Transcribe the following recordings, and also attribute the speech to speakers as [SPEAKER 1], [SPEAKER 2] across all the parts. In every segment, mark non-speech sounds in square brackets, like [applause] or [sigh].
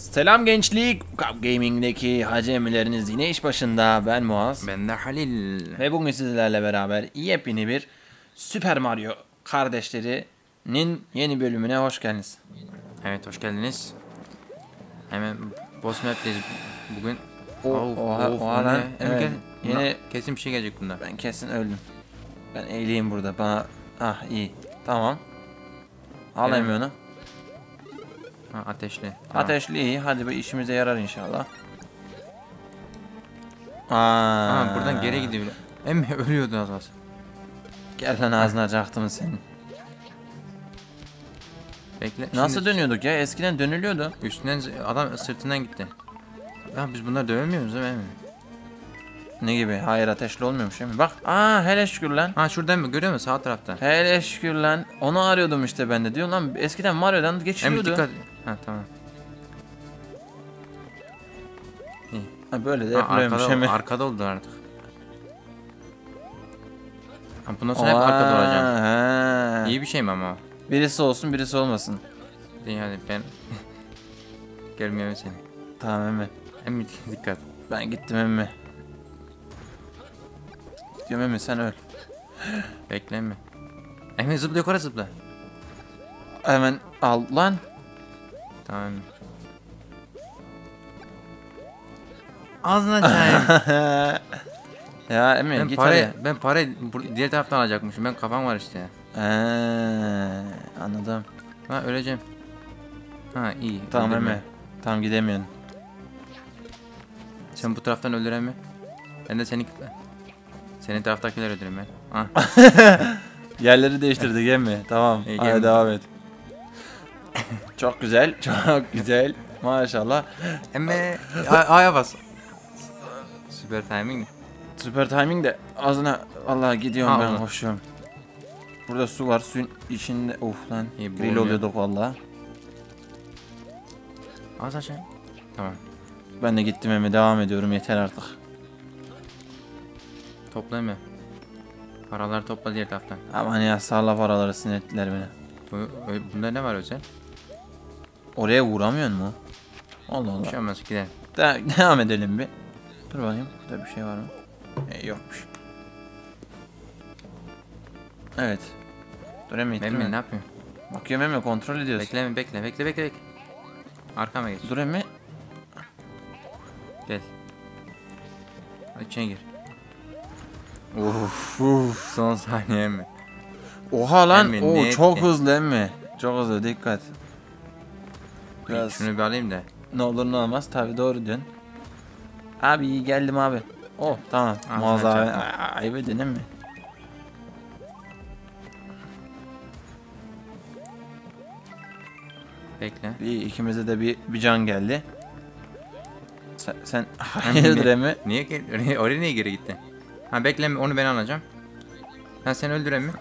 [SPEAKER 1] Selam gençlik. Cup Gaming'deki hacemileriniz yine iş başında. Ben Muaz.
[SPEAKER 2] Ben de Halil.
[SPEAKER 1] Ve bugün sizlerle beraber yepyeni bir Super Mario kardeşlerinin yeni bölümüne hoş geldiniz.
[SPEAKER 2] Evet hoş geldiniz. Hemen Boss Map'teyiz bugün.
[SPEAKER 1] O-
[SPEAKER 2] Of,
[SPEAKER 1] oha-
[SPEAKER 2] of,
[SPEAKER 1] oha lan, evet.
[SPEAKER 2] gel.
[SPEAKER 1] Yine-.
[SPEAKER 2] Kesin bir şey gelecek bunda.
[SPEAKER 1] Ben kesin öldüm. Ben eğileyim burada. Bana... Ah iyi. Tamam. Alayım
[SPEAKER 2] Evet.
[SPEAKER 1] onu.
[SPEAKER 2] Ha, ateşli. Ha.
[SPEAKER 1] Ateşli iyi. Hadi bu işimize yarar inşallah. Aa,
[SPEAKER 2] Ha, buradan geri gidiyor. Emmi [laughs] ölüyordu az az.
[SPEAKER 1] Gel lan ağzına açacaktım senin.
[SPEAKER 2] Bekle.
[SPEAKER 1] Nasıl
[SPEAKER 2] Şimdi
[SPEAKER 1] dönüyorduk ya? Eskiden dönülüyordu.
[SPEAKER 2] Üstünden adam sırtından gitti. Ya biz bunları dövemiyoruz değil mi?
[SPEAKER 1] Ne gibi? Hayır ateşli olmuyormuş değil mi? Bak. Aa hele şükür lan.
[SPEAKER 2] Ha şuradan mı görüyor musun sağ tarafta?
[SPEAKER 1] Hele şükür lan. Onu arıyordum işte ben de. Diyor lan eskiden Mario'dan geçiliyordu.
[SPEAKER 2] dikkat. Ha tamam.
[SPEAKER 1] Ha, böyle de
[SPEAKER 2] Ha,
[SPEAKER 1] yapılıyormuş
[SPEAKER 2] arkada,
[SPEAKER 1] hemen.
[SPEAKER 2] arkada oldu artık. Ha, bundan sonra hep arkada olacağım.
[SPEAKER 1] Ha.
[SPEAKER 2] İyi bir şey mi ama?
[SPEAKER 1] Birisi olsun birisi olmasın.
[SPEAKER 2] Yani ben [laughs] görmüyorum seni.
[SPEAKER 1] Tamam emmi.
[SPEAKER 2] Emmi dikkat.
[SPEAKER 1] Ben gittim emmi. Gidiyorum emmi sen öl.
[SPEAKER 2] Bekle Emmi. Emmi zıpla yukarı zıpla.
[SPEAKER 1] Hemen al lan.
[SPEAKER 2] Emmi. Ağzına çayım.
[SPEAKER 1] ya emmi
[SPEAKER 2] ben
[SPEAKER 1] git
[SPEAKER 2] parayı,
[SPEAKER 1] hadi.
[SPEAKER 2] ben bur- diğer taraftan alacakmışım. Ben kafam var işte.
[SPEAKER 1] Ee, anladım.
[SPEAKER 2] Ha öleceğim. Ha iyi.
[SPEAKER 1] Tamam emmi. Tamam gidemiyorsun.
[SPEAKER 2] Sen bu taraftan öldüren mi? Ben de seni senin taraftakileri öldürürüm ben. Ha. [laughs]
[SPEAKER 1] Yerleri değiştirdik emmi. Tamam.
[SPEAKER 2] İyi,
[SPEAKER 1] Hadi devam et. Çok güzel. [laughs] Çok güzel. Maşallah.
[SPEAKER 2] Emmi A- A'ya bas. Süper timing.
[SPEAKER 1] Süper timing de ağzına Allah gidiyorum
[SPEAKER 2] Ha,
[SPEAKER 1] ben koşuyorum. Burada su var suyun içinde of lan
[SPEAKER 2] İyi, boğuluyor.
[SPEAKER 1] oluyorduk valla.
[SPEAKER 2] Az aşağı. Tamam.
[SPEAKER 1] Ben de gittim eve devam ediyorum yeter artık.
[SPEAKER 2] Topla Emmi. Paraları topla diğer taraftan.
[SPEAKER 1] Aman ya sağla paraları sinirlettiler beni.
[SPEAKER 2] Bu, bunda ne var özel?
[SPEAKER 1] Oraya vuramıyor mu? Allah
[SPEAKER 2] Bir
[SPEAKER 1] Allah.
[SPEAKER 2] şey olmaz gidelim.
[SPEAKER 1] De- [laughs] devam edelim bir. Dur bakayım burada bir şey var mı? E, yokmuş. Evet. Dur Emre.
[SPEAKER 2] Emmi ne yapıyor?
[SPEAKER 1] Bakıyorum Emre kontrol ediyoruz.
[SPEAKER 2] Bekle Emmi bekle bekle bekle bekle. Arkama geç.
[SPEAKER 1] Dur Emre.
[SPEAKER 2] Gel. Hadi içine gir.
[SPEAKER 1] Uf, uf.
[SPEAKER 2] Son saniye Emmi.
[SPEAKER 1] Oha lan.
[SPEAKER 2] Emmi,
[SPEAKER 1] Oo, çok hızlı Emre. Çok hızlı dikkat. Biraz
[SPEAKER 2] Şunu bir alayım da.
[SPEAKER 1] ne olur ne olmaz tabi doğru diyorsun. Abi iyi geldim abi. Oh tamam.
[SPEAKER 2] Ah,
[SPEAKER 1] Muaz
[SPEAKER 2] ben
[SPEAKER 1] abi. Ayıp edin mi?
[SPEAKER 2] Bekle.
[SPEAKER 1] İyi ikimize de bir, bir can geldi. Sen, sen [laughs] hayırdır Emre?
[SPEAKER 2] Niye oraya, oraya niye geri gitti? Ha bekle Emmi, onu ben alacağım. Ha sen öldür Emmi.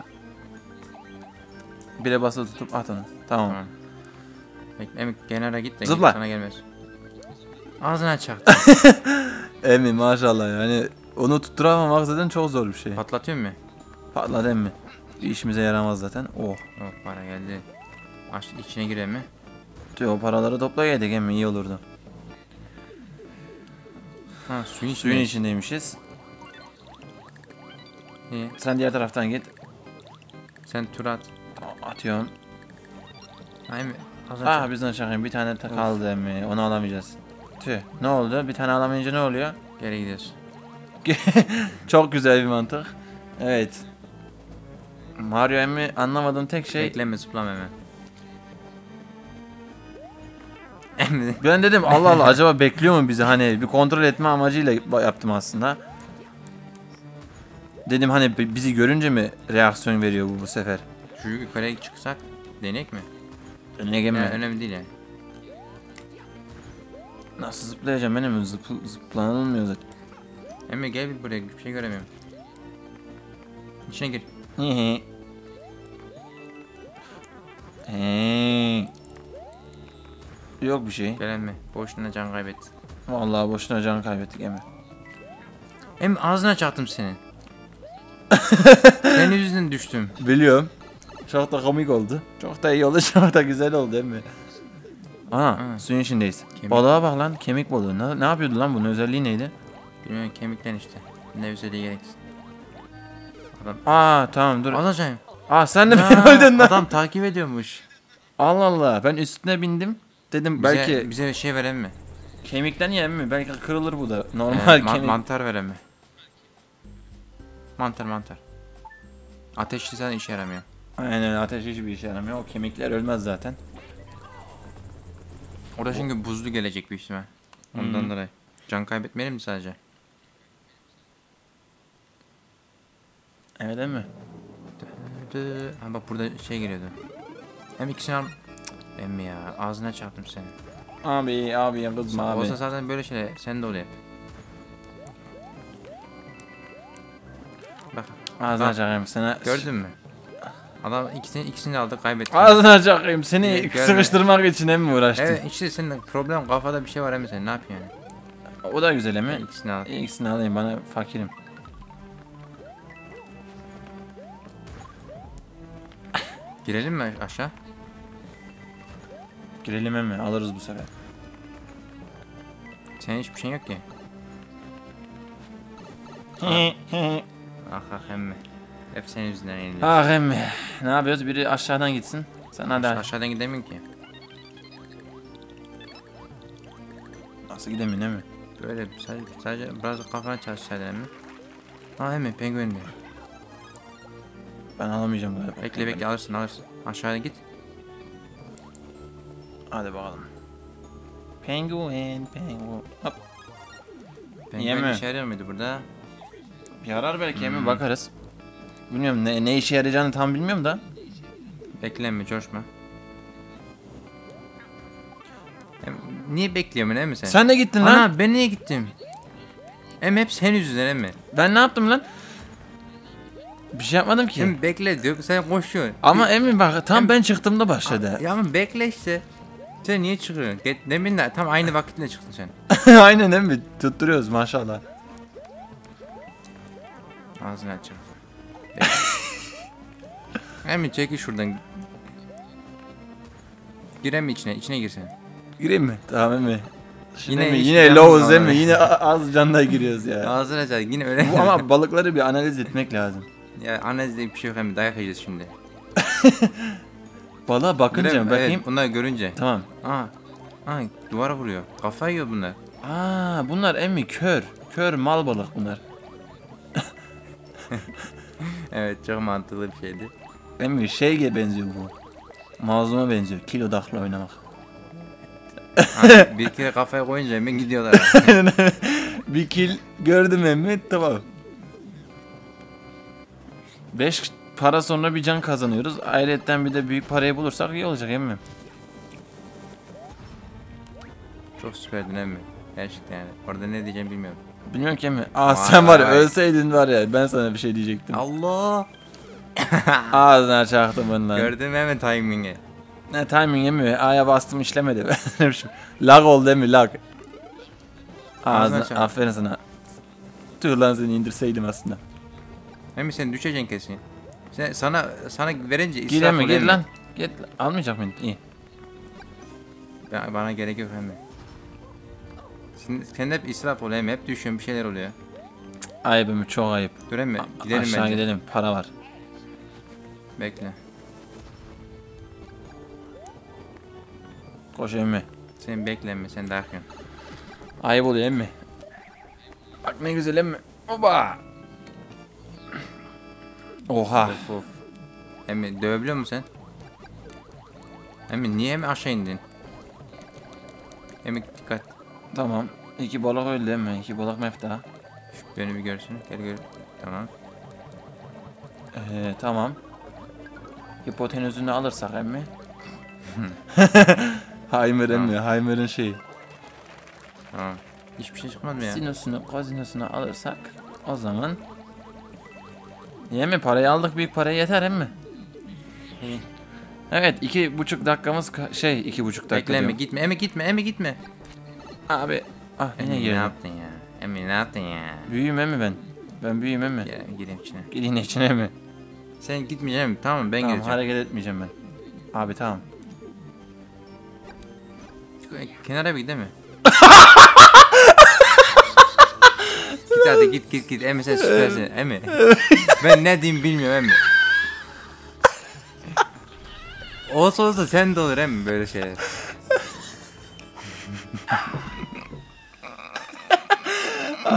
[SPEAKER 1] Bire basılı tutup at onu. Tamam.
[SPEAKER 2] Tamam. Emmi kenara git de
[SPEAKER 1] Zıpla.
[SPEAKER 2] sana gelmez. Ağzına çaktı. [laughs]
[SPEAKER 1] Emmi maşallah yani onu tutturamamak zaten çok zor bir şey.
[SPEAKER 2] Patlatıyor mu?
[SPEAKER 1] Patladı Emmi. Bir işimize yaramaz zaten. Oh.
[SPEAKER 2] Oh para geldi. Aç içine gir Emmi.
[SPEAKER 1] Tüh o paraları topla yedik Emmi iyi olurdu.
[SPEAKER 2] Ha suyun içine.
[SPEAKER 1] Suyun içindeymişiz.
[SPEAKER 2] İyi.
[SPEAKER 1] Sen diğer taraftan git.
[SPEAKER 2] Sen tur at.
[SPEAKER 1] Atıyorum.
[SPEAKER 2] Ha Ağzına
[SPEAKER 1] Ah
[SPEAKER 2] çak.
[SPEAKER 1] bizden şakayım bir tane ta- kaldı Emmi. Onu alamayacağız. Tüh ne oldu? Bir tane alamayınca ne oluyor?
[SPEAKER 2] Geri gidiyorsun. [laughs]
[SPEAKER 1] Çok güzel bir mantık. Evet. Mario Emmi anlamadığım tek şey
[SPEAKER 2] Bekleme zıplama hemen. Emmi.
[SPEAKER 1] Ben dedim Allah Allah acaba bekliyor mu bizi hani bir kontrol etme amacıyla yaptım aslında. Dedim hani bi- bizi görünce mi reaksiyon veriyor bu bu sefer?
[SPEAKER 2] Şu yukarıya çıksak denek mi?
[SPEAKER 1] Ne
[SPEAKER 2] Yani
[SPEAKER 1] gemi?
[SPEAKER 2] önemli değil yani.
[SPEAKER 1] Nasıl zıplayacağım benim zıp zıplanılmıyor zaten.
[SPEAKER 2] Emmi gel bir buraya bir şey göremiyorum. İçine gir.
[SPEAKER 1] Hey. Yok bir şey.
[SPEAKER 2] Gel Emmi. Boşuna can kaybettin.
[SPEAKER 1] Vallahi boşuna can kaybettik Emre.
[SPEAKER 2] Emmi ağzına çaktım senin. [laughs] Senin yüzünden düştüm.
[SPEAKER 1] Biliyorum. Çok da komik oldu. Çok da iyi oldu. [laughs] Çok da güzel oldu Emre. Aha
[SPEAKER 2] Ha.
[SPEAKER 1] suyun içindeyiz.
[SPEAKER 2] Kemik.
[SPEAKER 1] Balığa bak lan kemik balığı. Ne, ne yapıyordu lan bunun özelliği neydi?
[SPEAKER 2] Bilmiyorum kemikten işte. Ne özelliği gereksiz. Adam.
[SPEAKER 1] Aa tamam dur.
[SPEAKER 2] Alacağım.
[SPEAKER 1] Aa sen de beni öldün lan.
[SPEAKER 2] Adam takip ediyormuş.
[SPEAKER 1] Allah Allah ben üstüne bindim. Dedim
[SPEAKER 2] Bize,
[SPEAKER 1] belki
[SPEAKER 2] bize şey veren mi?
[SPEAKER 1] kemikten yem mi? Belki kırılır bu da.
[SPEAKER 2] Ee,
[SPEAKER 1] Normal
[SPEAKER 2] ma-
[SPEAKER 1] kemik.
[SPEAKER 2] mantar veren mi? Mantar mantar. Ateşli sen işe yaramıyor.
[SPEAKER 1] Aynen ateş hiçbir işe yaramıyor. O kemikler ölmez zaten.
[SPEAKER 2] Orada çünkü buzlu gelecek büyük ihtimal. Ondan
[SPEAKER 1] Hmm.
[SPEAKER 2] dolayı. Can kaybetmeyelim mi sadece?
[SPEAKER 1] Evet değil mi?
[SPEAKER 2] Ha bak burada şey geliyordu. Hem ikisini al... Emmi ya ağzına çarptım seni.
[SPEAKER 1] Abi abi ya kızma abi.
[SPEAKER 2] Olsa zaten böyle şeyler sen de oluyor. Bak
[SPEAKER 1] Ağzına çakayım sana.
[SPEAKER 2] gördün mü? Adam ikisini ikisini aldı kaybetti.
[SPEAKER 1] Ağzına çakayım seni
[SPEAKER 2] Görme.
[SPEAKER 1] sıkıştırmak için hem mi uğraştın?
[SPEAKER 2] Evet işte senin problem kafada bir şey var Emmi sen ne yapıyorsun yani?
[SPEAKER 1] O da güzel mi?
[SPEAKER 2] İkisini al.
[SPEAKER 1] İkisini alayım bana fakirim.
[SPEAKER 2] Girelim mi aşağı?
[SPEAKER 1] Girelim mi? Alırız bu sefer.
[SPEAKER 2] Senin hiçbir şeyin yok ki. [laughs] Ah ah emmi. Hep senin yüzünden yeniliyoruz.
[SPEAKER 1] ah emmi. Ne yapıyoruz? Biri aşağıdan gitsin. Sen hadi.
[SPEAKER 2] Aşağıdan gidemiyorum ki.
[SPEAKER 1] Nasıl gidemiyorsun emmi?
[SPEAKER 2] Böyle sadece, sadece biraz kafana çalışsaydın emmi. Ha emmi penguen diyor.
[SPEAKER 1] Ben alamayacağım galiba.
[SPEAKER 2] Bekle bekle alırsın alırsın. Aşağıya git.
[SPEAKER 1] Hadi bakalım. Penguin, penguin. Hop.
[SPEAKER 2] Penguen işe yarıyor muydu burada?
[SPEAKER 1] Yarar belki
[SPEAKER 2] Hmm.
[SPEAKER 1] emmi bakarız. Bilmiyorum ne, ne işe yarayacağını tam bilmiyorum da.
[SPEAKER 2] Bekle emmi coşma. Em, niye bekliyorsun emmi sen?
[SPEAKER 1] Sen de gittin lan.
[SPEAKER 2] Ana ben niye gittim? Em hep senin yüzünden emmi.
[SPEAKER 1] Ben ne yaptım lan? Bir şey yapmadım ki.
[SPEAKER 2] Em bekle diyor sen koşuyorsun.
[SPEAKER 1] Ama emmi bak tam
[SPEAKER 2] Em-
[SPEAKER 1] ben çıktığımda başladı.
[SPEAKER 2] Ya ama bekle işte. Sen niye çıkıyorsun? Get, demin de tam aynı vakitle çıktın sen. [laughs]
[SPEAKER 1] Aynen emmi. Tutturuyoruz maşallah.
[SPEAKER 2] Ağzını aç. [laughs] Emmi çekil şuradan. Girem mi içine? İçine girsen.
[SPEAKER 1] Gireyim mi? Tamam. Şimdi
[SPEAKER 2] Yine hiç
[SPEAKER 1] yine low'uz
[SPEAKER 2] kalmadı.
[SPEAKER 1] emmi. Yine az canda giriyoruz ya.
[SPEAKER 2] Ağzını aç. Yine öyle.
[SPEAKER 1] Bu ama balıkları bir analiz etmek lazım. [laughs]
[SPEAKER 2] ya analiz diye bir şey yok emmi. Dayak yiyeceğiz şimdi. [laughs]
[SPEAKER 1] Balığa bakınca
[SPEAKER 2] Görem-
[SPEAKER 1] bakayım.
[SPEAKER 2] Evet, bunları görünce.
[SPEAKER 1] Tamam.
[SPEAKER 2] Aa. Aa duvara vuruyor. Kafa yiyor bunlar.
[SPEAKER 1] Aa bunlar emmi kör. Kör mal balık bunlar.
[SPEAKER 2] Evet çok mantıklı bir şeydi.
[SPEAKER 1] Emmi şeye benziyor bu. Mazluma benziyor. Kil odaklı oynamak.
[SPEAKER 2] Ha, [laughs] bir kere kafaya koyunca hemen gidiyorlar. [laughs]
[SPEAKER 1] bir kil gördüm emmi tamam. 5 para sonra bir can kazanıyoruz. Ayrıca bir de büyük parayı bulursak iyi olacak emmi.
[SPEAKER 2] çok süperdin emmi. Gerçekten yani. Orada ne diyeceğimi bilmiyorum.
[SPEAKER 1] Bilmiyorum ki emmi. Aa sen var ya
[SPEAKER 2] Vay.
[SPEAKER 1] ölseydin var ya ben sana bir şey diyecektim.
[SPEAKER 2] Allah. [laughs]
[SPEAKER 1] Ağzına çaktım bundan.
[SPEAKER 2] Gördün mü hemen timing'i?
[SPEAKER 1] Ne timing emmi? A'ya bastım işlemedi. [laughs] lag oldu emmi lag.
[SPEAKER 2] Ağzına
[SPEAKER 1] Ağzına, aferin sana. Tüh lan seni indirseydim aslında.
[SPEAKER 2] Emmi sen düşeceksin kesin. Sen, sana sana verince israf
[SPEAKER 1] Gir emmi
[SPEAKER 2] oluyor
[SPEAKER 1] gir lan. Git. Almayacak mıyım? İyi.
[SPEAKER 2] Ya, bana gerek yok emmi. Sen, hep israf oluyor. Hep düşüyorsun bir şeyler oluyor.
[SPEAKER 1] Ayıp emmi çok ayıp.
[SPEAKER 2] Dur emmi gidelim
[SPEAKER 1] Aşağı
[SPEAKER 2] bence.
[SPEAKER 1] gidelim para var.
[SPEAKER 2] Bekle.
[SPEAKER 1] Koş emmi.
[SPEAKER 2] Sen bekle emmi sen daha yakın.
[SPEAKER 1] Ayıp oluyor emmi. Bak ne güzel emmi. Oba. Oha.
[SPEAKER 2] Of of. Emmi dövebiliyor musun sen? Emmi niye mi aşağı indin? Emmi dikkat.
[SPEAKER 1] Tamam. İki balık öldü emmi. İki balık mefta.
[SPEAKER 2] Şu beni bir görsün. Gel gör. Tamam.
[SPEAKER 1] Ee, tamam. Hipotenüsünü alırsak emmi. [laughs] Heimer emmi. Heimer'ın şeyi.
[SPEAKER 2] Tamam. Hiçbir şey çıkmadı mı ya?
[SPEAKER 1] Sinüsünü, kosinüsünü alırsak o zaman Yeme parayı aldık büyük paraya yeter emmi.
[SPEAKER 2] İyi.
[SPEAKER 1] Evet iki buçuk dakikamız ka- şey iki buçuk dakika
[SPEAKER 2] Bekle Emmi
[SPEAKER 1] diyorum.
[SPEAKER 2] gitme. Emmi gitme. Emmi gitme.
[SPEAKER 1] Abi ah yine
[SPEAKER 2] ne
[SPEAKER 1] girdim.
[SPEAKER 2] yaptın ya? Emmi ne yaptın ya?
[SPEAKER 1] Büyüğüm emmi ben. Ben büyüğüm emmi.
[SPEAKER 2] Gel gireyim içine.
[SPEAKER 1] Gidin içine mi?
[SPEAKER 2] Sen gitmeyeceksin mi? Tamam ben
[SPEAKER 1] tamam
[SPEAKER 2] gireceğim.
[SPEAKER 1] hareket etmeyeceğim ben. Abi tamam.
[SPEAKER 2] kenara bir gidelim mi? [laughs] git hadi git git git. Emi sen süpersin. Emi. ben ne diyeyim bilmiyorum Emi. Olsa olsa sen de olur Emi böyle şeyler.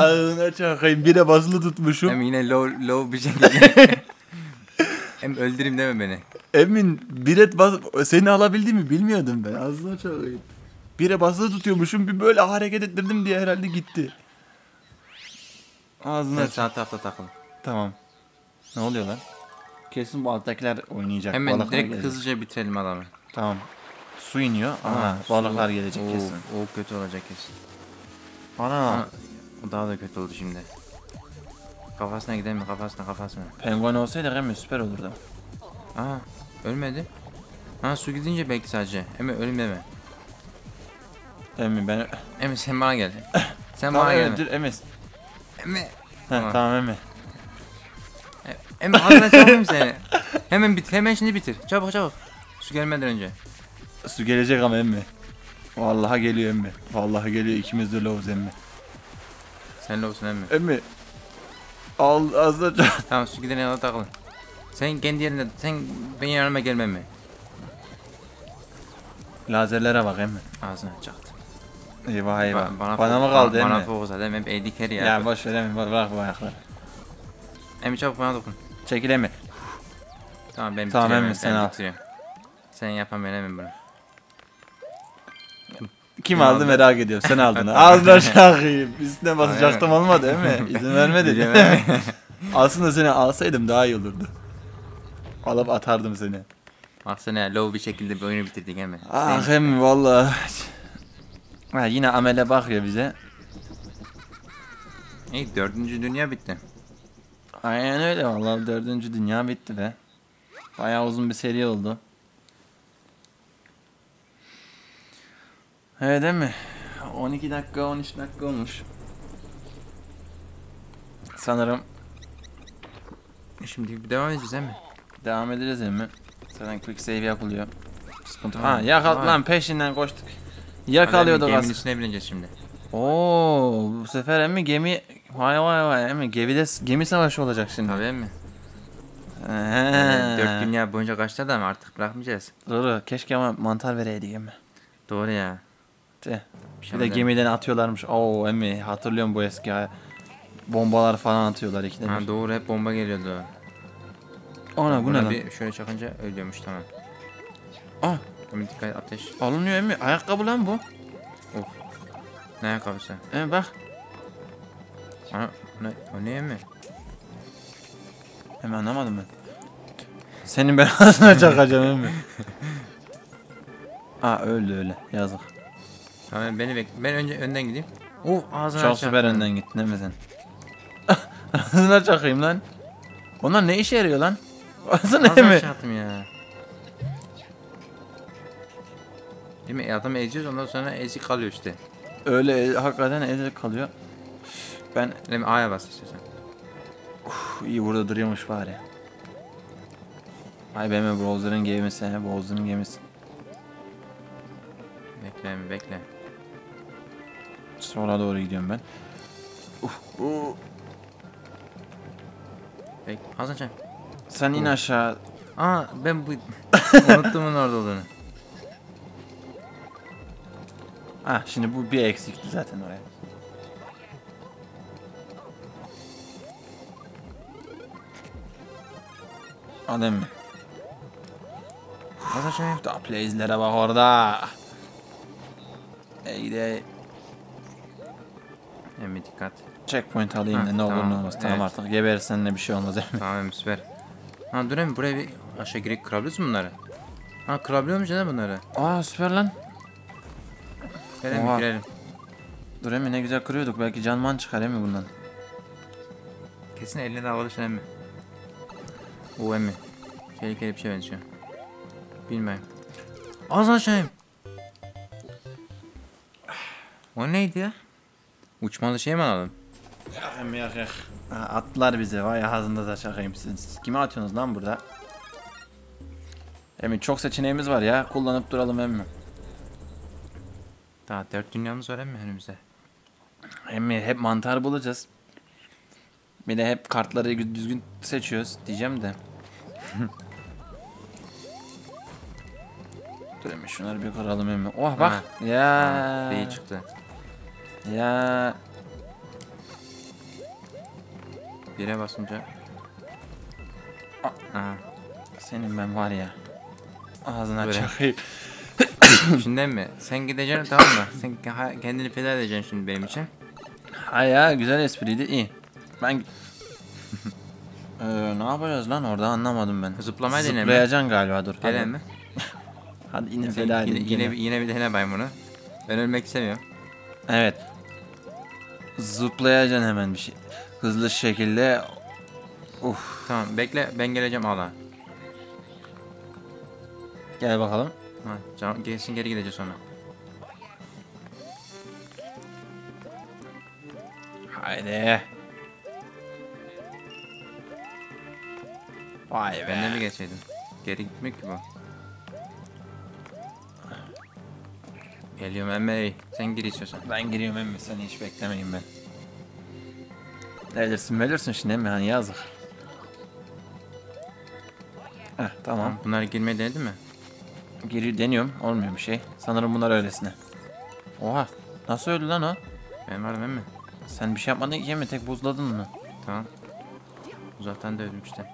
[SPEAKER 1] Ağzına çakayım. Bire basılı tutmuşum.
[SPEAKER 2] Emi yine low, low bir şekilde. [laughs] Emi öldüreyim deme beni.
[SPEAKER 1] Emin bire bas seni alabildiğimi bilmiyordum ben. Ağzına çakayım. Bire basılı tutuyormuşum. Bir böyle hareket ettirdim diye herhalde gitti. Ağzına
[SPEAKER 2] Sen
[SPEAKER 1] çak-
[SPEAKER 2] sağ tarafta takıl.
[SPEAKER 1] Tamam. Ne oluyor lan? Kesin bu alttakiler oynayacak.
[SPEAKER 2] Hemen
[SPEAKER 1] balıklar
[SPEAKER 2] direkt
[SPEAKER 1] gelecek.
[SPEAKER 2] hızlıca bitirelim adamı.
[SPEAKER 1] Tamam. Su iniyor. Ana
[SPEAKER 2] Aa,
[SPEAKER 1] balıklar
[SPEAKER 2] su-
[SPEAKER 1] gelecek
[SPEAKER 2] Oo,
[SPEAKER 1] kesin.
[SPEAKER 2] O kötü olacak kesin.
[SPEAKER 1] Ana.
[SPEAKER 2] Aa, o daha da kötü oldu şimdi. Kafasına gidelim mi? Kafasına kafasına.
[SPEAKER 1] Penguen olsaydı hem süper olurdu.
[SPEAKER 2] Aa ölmedi. Ha su gidince belki sadece. Emi ölüm deme.
[SPEAKER 1] Emin ben...
[SPEAKER 2] Emi sen bana gel. [coughs] Sen
[SPEAKER 1] Tamam
[SPEAKER 2] bana gel.
[SPEAKER 1] dur Emin.
[SPEAKER 2] Emi.
[SPEAKER 1] Heh,
[SPEAKER 2] Tamam.
[SPEAKER 1] tamam Emin.
[SPEAKER 2] Emi ağzına çalmayayım seni. Hemen bit. Hemen şimdi bitir. Çabuk çabuk. Su gelmeden önce.
[SPEAKER 1] Su gelecek ama emmi. Vallahi geliyor emmi. Vallahi geliyor ikimiz de lovuz emmi.
[SPEAKER 2] Sen olsun Emi.
[SPEAKER 1] Emmi. Al ağzına çak. [laughs]
[SPEAKER 2] Tamam su gidene yana takılın. Sen kendi yerine sen benim yanıma gelmem mi?
[SPEAKER 1] Lazerlere bak emmi.
[SPEAKER 2] Ağzına çaktı.
[SPEAKER 1] Eyvah eyvah.
[SPEAKER 2] Ba-
[SPEAKER 1] Bana, mı
[SPEAKER 2] fo-
[SPEAKER 1] kaldı
[SPEAKER 2] Bana
[SPEAKER 1] emmi?
[SPEAKER 2] fokus adam hep el diker ya.
[SPEAKER 1] Ya boş ver emmi. Bırak bu ayakları.
[SPEAKER 2] Emi çabuk bana dokun.
[SPEAKER 1] Çekil emmi.
[SPEAKER 2] Tamam ben
[SPEAKER 1] Tamam,
[SPEAKER 2] bitiriyorum.
[SPEAKER 1] Emmi,
[SPEAKER 2] ben
[SPEAKER 1] sen al.
[SPEAKER 2] bitiriyorum. Sen yapamıyorsun Emi bunu.
[SPEAKER 1] Kim aldı
[SPEAKER 2] aldı?
[SPEAKER 1] merak ediyorum. Sen aldın. Ağzına çakayım. [laughs] Üstüne basacaktım olmadı emmi. [laughs] İzin vermedi. [laughs] Aslında seni alsaydım daha iyi olurdu. Alıp atardım seni.
[SPEAKER 2] Baksana low bir şekilde bir oyunu bitirdik Emi.
[SPEAKER 1] Ah emmi valla. Ha, yine amele bakıyor bize.
[SPEAKER 2] İyi dördüncü dünya bitti.
[SPEAKER 1] Aynen öyle valla dördüncü dünya bitti be. Bayağı uzun bir seri oldu. Evet değil mi? 12 dakika 13 dakika olmuş. Sanırım
[SPEAKER 2] Şimdi bir devam edeceğiz Emi.
[SPEAKER 1] devam edeceğiz mi? Zaten quick save yapılıyor. Sıkıntı Ha yakal
[SPEAKER 2] tamam.
[SPEAKER 1] lan peşinden koştuk. Yakalıyorduk
[SPEAKER 2] Emi, Geminin
[SPEAKER 1] az.
[SPEAKER 2] üstüne bineceğiz şimdi.
[SPEAKER 1] Oo bu sefer emmi gemi vay vay vay emmi gemide gemi savaşı olacak şimdi.
[SPEAKER 2] Tabii.
[SPEAKER 1] He.
[SPEAKER 2] Yani Dört dünya boyunca kaçtı adam artık bırakmayacağız.
[SPEAKER 1] Doğru keşke ama mantar vereydik emmi.
[SPEAKER 2] Doğru ya.
[SPEAKER 1] De.
[SPEAKER 2] Bir
[SPEAKER 1] de gemiden atıyorlarmış. Oo emmi hatırlıyorum bu eski bombalar falan atıyorlar ikide
[SPEAKER 2] Ha doğru hep bomba geliyordu.
[SPEAKER 1] Ana bu ne lan?
[SPEAKER 2] şöyle çakınca ölüyormuş tamam.
[SPEAKER 1] Ah
[SPEAKER 2] Emi dikkat ateş.
[SPEAKER 1] alınıyor emmi. Ayakkabı lan bu.
[SPEAKER 2] Of. Ne ayakkabısı?
[SPEAKER 1] Emmi bak.
[SPEAKER 2] Ana, ne, o ne mi?
[SPEAKER 1] Emmi anlamadım ben. Senin ben ağzına çakacağım emmi. [laughs] Aa öldü öyle yazık.
[SPEAKER 2] Tamam beni bek. Ben önce önden gideyim. Of ağzına
[SPEAKER 1] Çok süper önden gittin değil mi sen? [laughs] Ağzına çakayım lan. Onlar ne işe yarıyor lan? [laughs] Ağzına
[SPEAKER 2] Ağzına
[SPEAKER 1] emmi.
[SPEAKER 2] çarptım ya. Değil mi? Adamı eziyoruz ondan sonra ezik kalıyor işte.
[SPEAKER 1] Öyle e, hakikaten ezilip kalıyor. Ben
[SPEAKER 2] Değil mi? A'ya bas istiyorsan.
[SPEAKER 1] Uf, iyi burada duruyormuş bari. Ay benim Bowser'ın gemisi, Bowser'ın gemisi.
[SPEAKER 2] Bekle bekle.
[SPEAKER 1] Sola doğru gidiyorum ben. Uf, uu.
[SPEAKER 2] Bekle. Ağzına çarp.
[SPEAKER 1] Sen in aşağı.
[SPEAKER 2] Aa ben bu... [laughs] Unuttum onun orada olduğunu.
[SPEAKER 1] Ah şimdi bu bir eksikti zaten oraya. Adem mi?
[SPEAKER 2] Çarp.
[SPEAKER 1] Da plays'lere bak orada. Ey de
[SPEAKER 2] Emi dikkat.
[SPEAKER 1] checkpoint alayım
[SPEAKER 2] Ha,
[SPEAKER 1] da ne olur
[SPEAKER 2] tamam,
[SPEAKER 1] ne olmaz. Tamam
[SPEAKER 2] evet.
[SPEAKER 1] artık geberirsen ne bir şey olmaz Emmi.
[SPEAKER 2] Tamam süper. Ha dur Emi buraya bir aşağı girip kırabiliyoruz mu bunları? Ha kırabiliyor muyuz lan bunları?
[SPEAKER 1] Aa süper lan.
[SPEAKER 2] Gel
[SPEAKER 1] Oha.
[SPEAKER 2] girelim.
[SPEAKER 1] Dur Emmi ne güzel kırıyorduk. Belki canman çıkar Emmi bundan.
[SPEAKER 2] Kesin eline de havalı Emi. O Emi. Tehlikeli bir şey benziyor. Bilmiyorum. Ağzına açayım. O neydi ya? Uçmalı şey mi alalım?
[SPEAKER 1] Emmi yak yak. Ha, attılar bize. Vay ağzında da çakayım siz. Kime atıyorsunuz lan burada? Emmi çok seçeneğimiz var ya. Kullanıp duralım Emmi.
[SPEAKER 2] Daha dört dünyamız var emmi önümüzde.
[SPEAKER 1] Emmi hep mantar bulacağız. Bir de hep kartları düzgün seçiyoruz diyeceğim de. [laughs] Dur emmi şunları bir kıralım emmi. Oh bak.
[SPEAKER 2] Ha.
[SPEAKER 1] Ya.
[SPEAKER 2] İyi çıktı.
[SPEAKER 1] Ya.
[SPEAKER 2] Bire basınca. Aha.
[SPEAKER 1] Senin ben var ya. Ağzına
[SPEAKER 2] Böyle.
[SPEAKER 1] çakayım. [coughs]
[SPEAKER 2] Şimdi mi? Sen gideceksin tamam mı? Sen ke- kendini feda edeceksin şimdi benim için.
[SPEAKER 1] Ha ya güzel espriydi iyi. Ben... [coughs] Ee, ne yapacağız lan orada anlamadım ben.
[SPEAKER 2] Zıplamayı dene mi?
[SPEAKER 1] Zıplayacaksın galiba dur.
[SPEAKER 2] Gel
[SPEAKER 1] Hadi.
[SPEAKER 2] mi? [laughs]
[SPEAKER 1] Hadi yine feda
[SPEAKER 2] yine,
[SPEAKER 1] edin.
[SPEAKER 2] yine,
[SPEAKER 1] gene.
[SPEAKER 2] yine bir dene bayım bunu. Ben ölmek istemiyorum.
[SPEAKER 1] Evet. Zıplayacaksın hemen bir şey. Hızlı şekilde. Uf.
[SPEAKER 2] Tamam bekle ben geleceğim ala.
[SPEAKER 1] Gel bakalım.
[SPEAKER 2] Ha, can, gelsin geri gideceğiz sonra.
[SPEAKER 1] Haydi. Vay be.
[SPEAKER 2] Ben de mi geçseydin? Geri gitmek ki bu. Geliyorum emmey. Sen gir istiyorsan.
[SPEAKER 1] Ben giriyorum emmi seni hiç beklemeyin ben. Gelirsin belirsin şimdi emmi hani yazık. Heh tamam.
[SPEAKER 2] Bunlar girmeyi denedin mi?
[SPEAKER 1] Geri deniyorum olmuyor bir şey. Sanırım bunlar öylesine. Oha nasıl öldü lan o?
[SPEAKER 2] Ben varım emmi.
[SPEAKER 1] Sen bir şey yapmadın ki mi tek buzladın mı?
[SPEAKER 2] Tamam. Uzaktan da öldüm işte.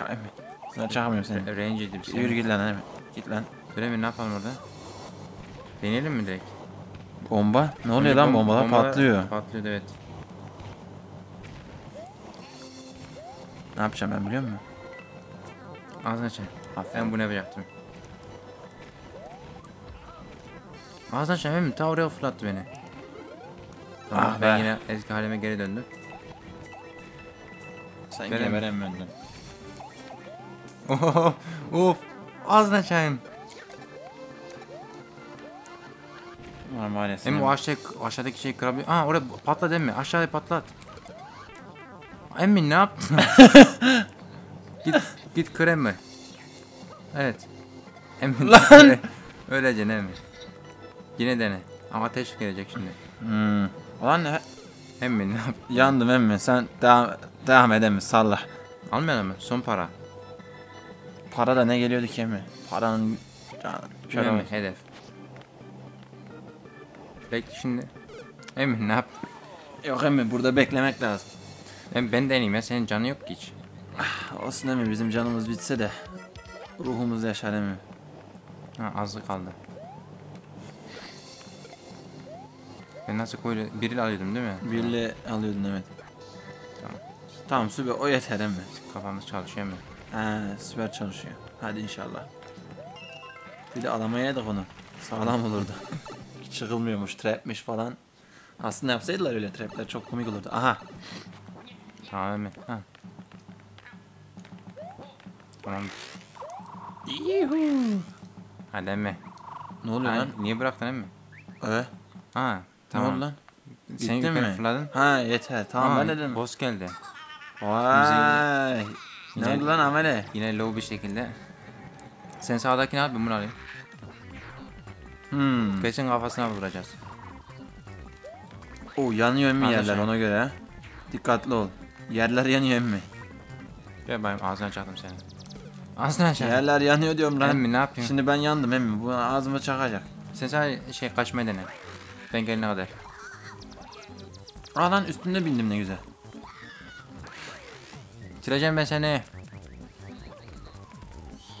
[SPEAKER 1] Ya emmi. Sana çakamıyorum seni.
[SPEAKER 2] Range'ydi bir şey.
[SPEAKER 1] Yürü git lan emmi. Git lan.
[SPEAKER 2] Dur emmi ne yapalım orada? Deneyelim mi direkt?
[SPEAKER 1] Bomba? Ne oluyor lan
[SPEAKER 2] bom-
[SPEAKER 1] bombalar
[SPEAKER 2] bombalar
[SPEAKER 1] patlıyor.
[SPEAKER 2] Patlıyor evet.
[SPEAKER 1] Ne yapacağım ben biliyor musun?
[SPEAKER 2] Ağzını aç.
[SPEAKER 1] Aferin.
[SPEAKER 2] Ben bunu yapacaktım. Ağzını aç emmi. Ta oraya fırlattı beni. Tamam,
[SPEAKER 1] Ah
[SPEAKER 2] ben
[SPEAKER 1] be.
[SPEAKER 2] yine eski halime geri döndüm.
[SPEAKER 1] Sen
[SPEAKER 2] Verem-
[SPEAKER 1] geberem önden. [laughs]
[SPEAKER 2] Of of. Ağzını açayım.
[SPEAKER 1] Normal ya.
[SPEAKER 2] Hem o aşağı, aşağıdaki şey kırabiliyor. Aa oraya patlat emmi. Aşağıya patlat. Emmi ne yaptın? [laughs] git git kır emmi. Evet. Emmi
[SPEAKER 1] Lan! [laughs]
[SPEAKER 2] Öylece emmi. Yine dene. Ama ateş gelecek şimdi.
[SPEAKER 1] Hmm. Ulan ne?
[SPEAKER 2] Emmi ne yap?
[SPEAKER 1] Yandım emmi. Sen devam, devam edemez salla.
[SPEAKER 2] Almayalım mı? Son para.
[SPEAKER 1] Para da ne geliyordu ki emmi? Paranın... Kör
[SPEAKER 2] hedef. Bekle şimdi. Emmi ne yap?
[SPEAKER 1] Yok emmi burada beklemek lazım.
[SPEAKER 2] Emmi ben deneyeyim ya. Senin canın yok ki hiç.
[SPEAKER 1] Olsun emmi bizim canımız bitse de ruhumuz yaşar emmi.
[SPEAKER 2] Ha azlık kaldı. Ben nasıl koydu? Biril alıyordum değil mi?
[SPEAKER 1] Birle alıyordun evet.
[SPEAKER 2] Tamam.
[SPEAKER 1] Tamam süper o yeter emmi.
[SPEAKER 2] Kafamız çalışıyor mu?
[SPEAKER 1] Ha süper çalışıyor. Hadi inşallah. Bir de alamayaydık onu. Sağlam olurdu. [laughs] Çıkılmıyormuş, trapmiş falan. Aslında yapsaydılar öyle trapler çok komik olurdu. Aha.
[SPEAKER 2] Tamam mı? Ha. Tamam.
[SPEAKER 1] Yuhu.
[SPEAKER 2] Hadi emmi.
[SPEAKER 1] Ne oluyor
[SPEAKER 2] Ha,
[SPEAKER 1] lan?
[SPEAKER 2] niye bıraktın emmi?
[SPEAKER 1] Ee,
[SPEAKER 2] Ha
[SPEAKER 1] ne
[SPEAKER 2] tamam.
[SPEAKER 1] oldu lan?
[SPEAKER 2] Sen yukarı
[SPEAKER 1] mi?
[SPEAKER 2] fırladın.
[SPEAKER 1] Ha yeter. Tamam ben dedim.
[SPEAKER 2] Boss geldi.
[SPEAKER 1] Vay. Ne oldu lan amele?
[SPEAKER 2] Yine low bir şekilde. Sen sağdakini al ben bunu alayım.
[SPEAKER 1] Hmm.
[SPEAKER 2] Kesin kafasına vuracağız.
[SPEAKER 1] O yanıyor emmi yerler ona göre. Dikkatli ol. Yerler yanıyor emmi.
[SPEAKER 2] Gel bayım ağzına çaktım seni. Ağzına aç.
[SPEAKER 1] Yerler yanıyor diyorum lan.
[SPEAKER 2] Emmi ne yapıyorsun?
[SPEAKER 1] Şimdi ben yandım emmi. Bu ağzıma çakacak.
[SPEAKER 2] Sen sadece şey kaçmayı dene. Ben gelene kadar.
[SPEAKER 1] Aa lan üstünde bindim ne güzel.
[SPEAKER 2] Bitireceğim ben seni.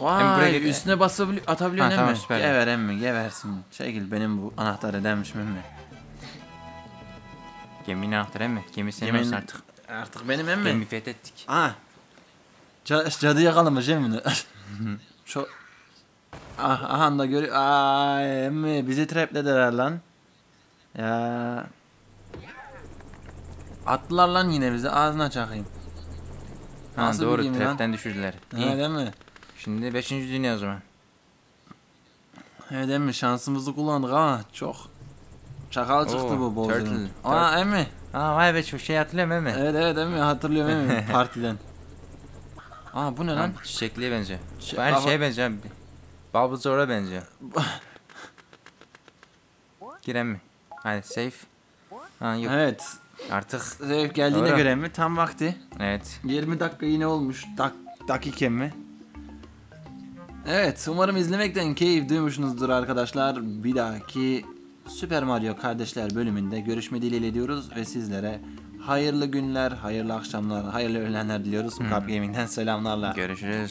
[SPEAKER 1] Vay
[SPEAKER 2] Hem buraya gel-
[SPEAKER 1] üstüne basabiliyor atabiliyorsun
[SPEAKER 2] Ha, tamam,
[SPEAKER 1] emmi.
[SPEAKER 2] süper.
[SPEAKER 1] Gever emmi geversin. Çekil benim bu anahtarı demiş emmi.
[SPEAKER 2] Geminin anahtarı mı? Gemi senin olsun artık.
[SPEAKER 1] Artık benim emmi.
[SPEAKER 2] Gemi fethettik.
[SPEAKER 1] Aha. Ca- cadı yakalamış emmi. [laughs] Çok Ah, aha da görüyor. Ay emmi bizi traplediler lan. Ya. Attılar lan yine bizi ağzına çakayım.
[SPEAKER 2] Ha
[SPEAKER 1] Nasıl
[SPEAKER 2] doğru
[SPEAKER 1] bileyim lan?
[SPEAKER 2] trapten düşürdüler.
[SPEAKER 1] Ha, değil mi?
[SPEAKER 2] Şimdi 5. dünya o zaman.
[SPEAKER 1] Evet emmi şansımızı kullandık ama çok çakal çıktı
[SPEAKER 2] Oo,
[SPEAKER 1] bu
[SPEAKER 2] turtle,
[SPEAKER 1] Aa emmi.
[SPEAKER 2] Aa vay be çok şey hatırlıyorum değil mi?
[SPEAKER 1] Evet evet emmi hatırlıyorum emmi [laughs] partiden. Aa bu ne lan?
[SPEAKER 2] Çiçekliğe benziyor.
[SPEAKER 1] Çi-
[SPEAKER 2] Bu
[SPEAKER 1] Baba-
[SPEAKER 2] şeye benziyor. Bulbasaur'a benziyor. [laughs] Giren mi? Hadi safe. Ha yok.
[SPEAKER 1] Evet.
[SPEAKER 2] Artık.
[SPEAKER 1] Zevk geldiğine
[SPEAKER 2] Doğru.
[SPEAKER 1] göre mi? Tam vakti.
[SPEAKER 2] Evet.
[SPEAKER 1] 20 dakika yine olmuş. Dak dakika mi? Evet, umarım izlemekten keyif duymuşsunuzdur arkadaşlar. Bir dahaki Super Mario Kardeşler bölümünde görüşme dileğiyle diyoruz ve sizlere hayırlı günler, hayırlı akşamlar, hayırlı öğlenler diliyoruz. Cup Gaming'den selamlarla.
[SPEAKER 2] Görüşürüz.